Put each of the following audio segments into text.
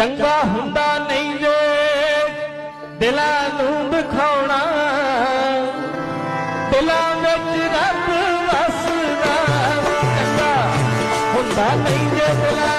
ਚੰਗਾ ਹੁੰਦਾ ਨਹੀਂ ਜੇ ਦਿਲਾਂ ਨੂੰ ਵਿਖਾਉਣਾ। ਦਿਲਾਂ ਵਿੱਚ ਰੱਬ ਵਸਦਾ। ਚੰਗਾ ਹੁੰਦਾ ਨਹੀਂ ਜੇ ਦਿਲਾਂ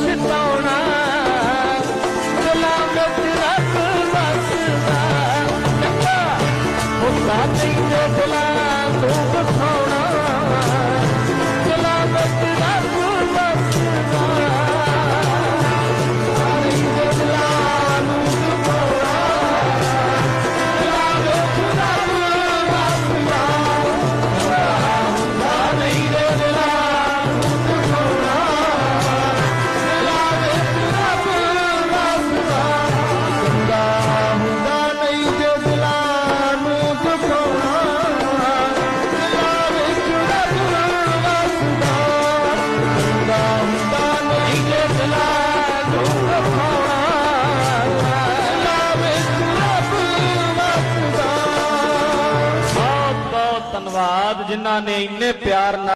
ਸਤਾਉਣਾ ਸਲਾਮਤ ਰੱਖ ਬਸਦਾ ਨੱਕਾ ਉਹ ਸਾਥੀ ਦੇ ਦਿਲਾਂ ਤੋਂ ਬਸਾਉਣਾ ਧੰਨਵਾਦ ਜਿਨ੍ਹਾਂ ਨੇ ਇੰਨੇ ਪਿਆਰ ਨਾਲ